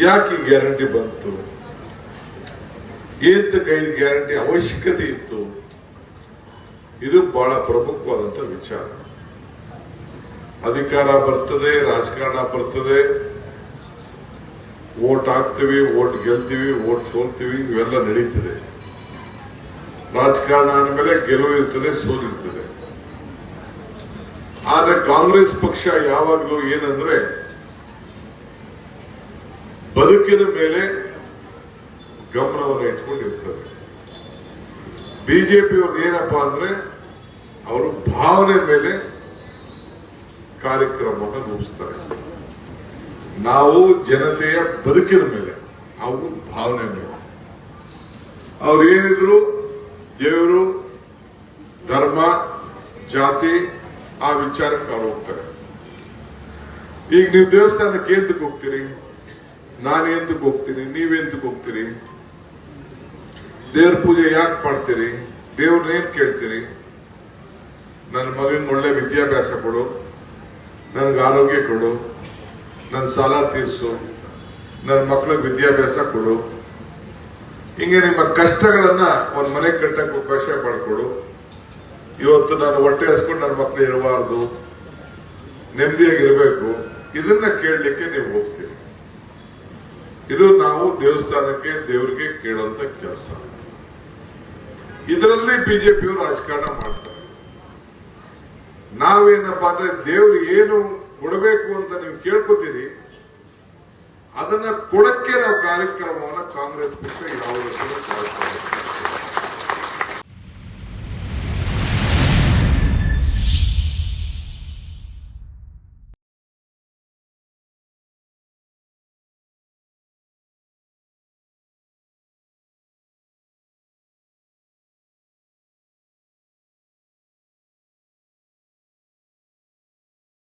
ಯಾಕೆ ಗ್ಯಾರಂಟಿ ಬಂತು? ಏತ್ ಕೈ ಗ್ಯಾರಂಟಿ ಅವಶ್ಯಕತೆ ಇತ್ತು? ಇದು ಬಹಳ ಪ್ರಮುಖವಾದಂತ ವಿಚಾರ. ಅಧಿಕಾರ ಬರ್ತದೆ, ರಾಜಕಾರಣ ಬರ್ತದೆ. ಓಟ್ ಹಾಕ್ತೀವಿ ಓಟ್ ಗೆಲ್ತೀವಿ ಓಟ್ ಸೋಲ್ತೀವಿ, ಇವೆಲ್ಲ ನಡೀತದೆ. ರಾಜಕಾರಣ ಅಂದಮೇಲೆ ಗೆಲುವು ಇರ್ತದೆ, ಸೋಲಿರ್ತದೆ. ಆದ್ರೆ ಕಾಂಗ್ರೆಸ್ ಪಕ್ಷ ಯಾವಾಗಲೂ ಏನಂದ್ರೆ ಬದುಕಿನ ಮೇಲೆ ಗಮನವನ್ನು ಇಟ್ಕೊಂಡಿರ್ತದೆ ಬಿಜೆಪಿ ಅವ್ರದ್ದು ಏನಪ್ಪಾ ಅಂದ್ರೆ ಅವರು ಭಾವನೆ ಮೇಲೆ ಕಾರ್ಯಕ್ರಮವನ್ನು ರೂಪಿಸ್ತಾರೆ. ನಾವು ಜನತೆಯ ಬದುಕಿನ ಮೇಲೆ ಅವರು ಭಾವನೆ ಮೇಲೆ. ಅವ್ರು ಏನಿದ್ರು ದೇವರು, ಧರ್ಮ, ಜಾತಿ ಆ ವಿಚಾರಕ್ಕೆ ಅವ್ರು ಹೋಗ್ತಾರೆ. ಈಗ ನೀವು ದೇವಸ್ಥಾನಕ್ಕೆ ಎಂತಕ್ಕೆ ಹೋಗ್ತೀರಿ? ನಾನು ಎಂತಕ್ಕೆ ಹೋಗ್ತೀನಿ ನೀವೆಂದು ಹೋಗ್ತೀರಿ ದೇವ್ರ ಪೂಜೆ ಯಾಕೆ ಮಾಡ್ತೀರಿ? ದೇವ್ರನ್ನ ಏನ್ ಕೇಳ್ತೀರಿ? ನನ್ನ ಮಗನ್ ಒಳ್ಳೆ ವಿದ್ಯಾಭ್ಯಾಸ ಕೊಡು, ನನಗೆ ಆರೋಗ್ಯ ಕೊಡು, ನನ್ನ ಸಾಲ ತೀರಿಸು, ನನ್ನ ಮಕ್ಕಳಿಗೆ ವಿದ್ಯಾಭ್ಯಾಸ ಕೊಡು. ಹಿಂಗೆ ನಿಮ್ಮ ಕಷ್ಟಗಳನ್ನ ಒಂದ್ ಮನೆ ಕಟ್ಟಕ್ಕೆ ಅವಕಾಶ ಮಾಡಿಕೊಡು. ಇವತ್ತು ನಾನು ಹೊಟ್ಟೆ ಹಸ್ಕೊಂಡು ನನ್ನ ಮಕ್ಳು ಇರಬಾರ್ದು, ನೆಮ್ಮದಿಯಾಗಿರ್ಬೇಕು. ಇದನ್ನ ಕೇಳಲಿಕ್ಕೆ ನೀವು ಹೋಗ್ತೀರಿ. ಇದು ನಾವು ದೇವಸ್ಥಾನಕ್ಕೆ, ದೇವರಿಗೆ ಕೇಳುವಂತ ಕೆಲಸ. ಇದರಲ್ಲಿ ಬಿಜೆಪಿಯವರು ರಾಜಕಾರಣ ಮಾಡ್ತಾರೆ. ನಾವೇನಪ್ಪಾ ಅಂದ್ರೆ ದೇವ್ರು ಏನು ಕೊಡಬೇಕು ಅಂತ ನೀವು ಕೇಳ್ಕೊತೀರಿ, ಅದನ್ನ ಕೊಡಕ್ಕೆ ನಾವು ಕಾರ್ಯಕ್ರಮವನ್ನ ಕಾಂಗ್ರೆಸ್ ಪಕ್ಷ ಮಾಡ್ತಾರೆ